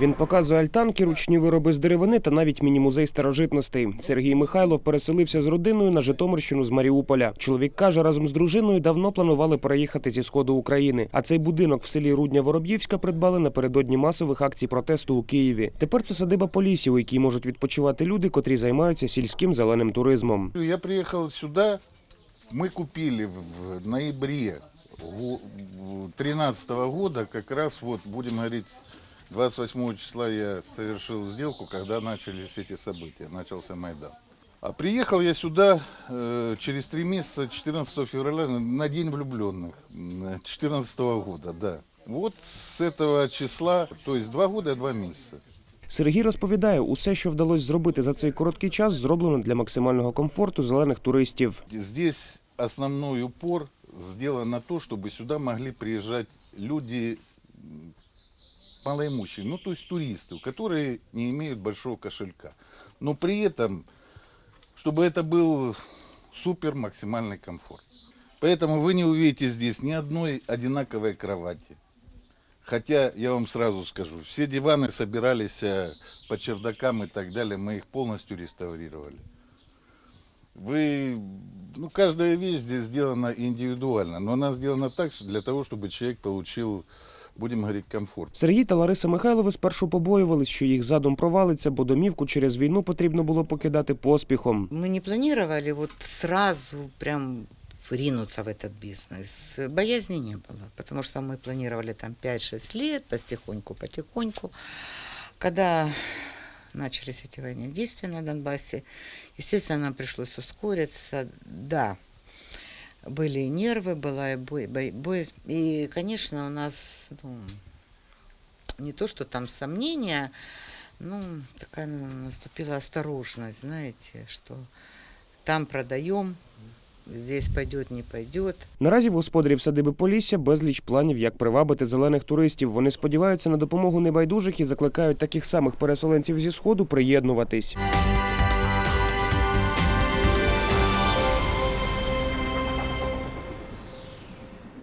Він показує альтанки, ручні вироби з деревини та навіть міні-музей старожитностей. Сергій Михайлов переселився з родиною на Житомирщину з Маріуполя. Чоловік каже, разом з дружиною давно планували переїхати зі сходу України. А цей будинок в селі Рудня Вороб'ївська придбали напередодні масових акцій протесту у Києві. Тепер це садиба Полісі, у якій можуть відпочивати люди, котрі займаються сільським зеленим туризмом. Я приехал сюда, мы купили в ноябре 2013 года, как раз вот, будем 28 числа я совершил сделку, когда начались эти события, начался Майдан. А приехал я сюда э, через три месяца, 14 февраля, на День влюбленных 2014 года, да. Вот с этого числа, то есть два года и два месяца. Сергій розповідає, усе, що вдалося зробити за цей короткий час, зроблено для максимального комфорту зелених туристів. Здесь основной упор сделан на то, чтобы сюда могли приезжать люди м, малоимущие, ну то есть туристы, которые не имеют большого кошелька. Но при этом, чтобы это был супер максимальный комфорт. Поэтому вы не увидите здесь ни одной одинаковой кровати. Хотя, я вам сразу скажу, все диваны собирались э, по чердакам и так далее, мы их полностью реставрировали. Вы, ну, каждая вещь здесь сделана индивидуально, но она сделана так, что для того, чтобы человек получил, будем говорить, комфорт. Сергій та Лариса Михайлови спершу побоювались, що їх задум провалиться, бо домівку через війну потрібно було покидати поспіхом. Мы не планировали вот сразу прям ринуться в этот бизнес. Боязни не было, потому что мы планировали там 5-6 лет, потихоньку, потихоньку. Когда начались эти военные действия на Донбассе, естественно, нам пришлось ускориться. Да, были и нервы, была и бой, бой- бой- И, конечно, у нас ну, не то, что там сомнения, ну, такая ну, наступила осторожность, знаете, что там продаем, здесь пойдет, не пойдет. Наразі в господарів садиби Полісся безліч планів, як привабити зелених туристів. Вони сподіваються на допомогу небайдужих і закликають таких самих переселенців зі сходу приєднуватись.